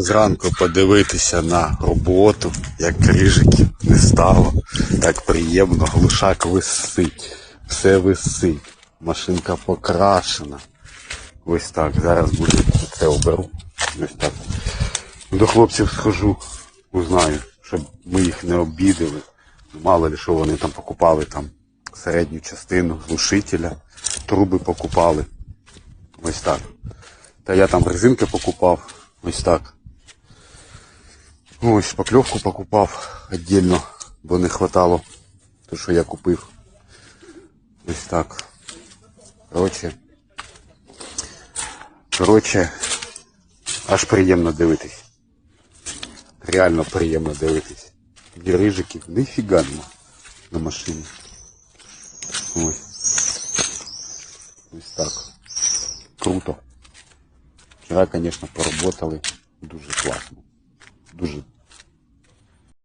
Зранку подивитися на роботу, як крижиків не стало. Так приємно, глушак висить, все висить. Машинка покрашена. Ось так. Зараз буде це оберу. Ось так. До хлопців схожу, узнаю, щоб ми їх не обідали. Мало ли що вони там покупали там середню частину глушителя, труби покупали. Ось так. Та я там резинки покупав. Ось так. Ось шпакльовку покупав віддільно, бо не хватало то, що я купив. Ось так. Коротше. Коротше, аж приємно дивитись. Реально приємно дивитись. Ні рижиків, ніфіга нема на машині. Ось. Ось так. Круто. Вчора, звісно, поработали дуже класно. Дуже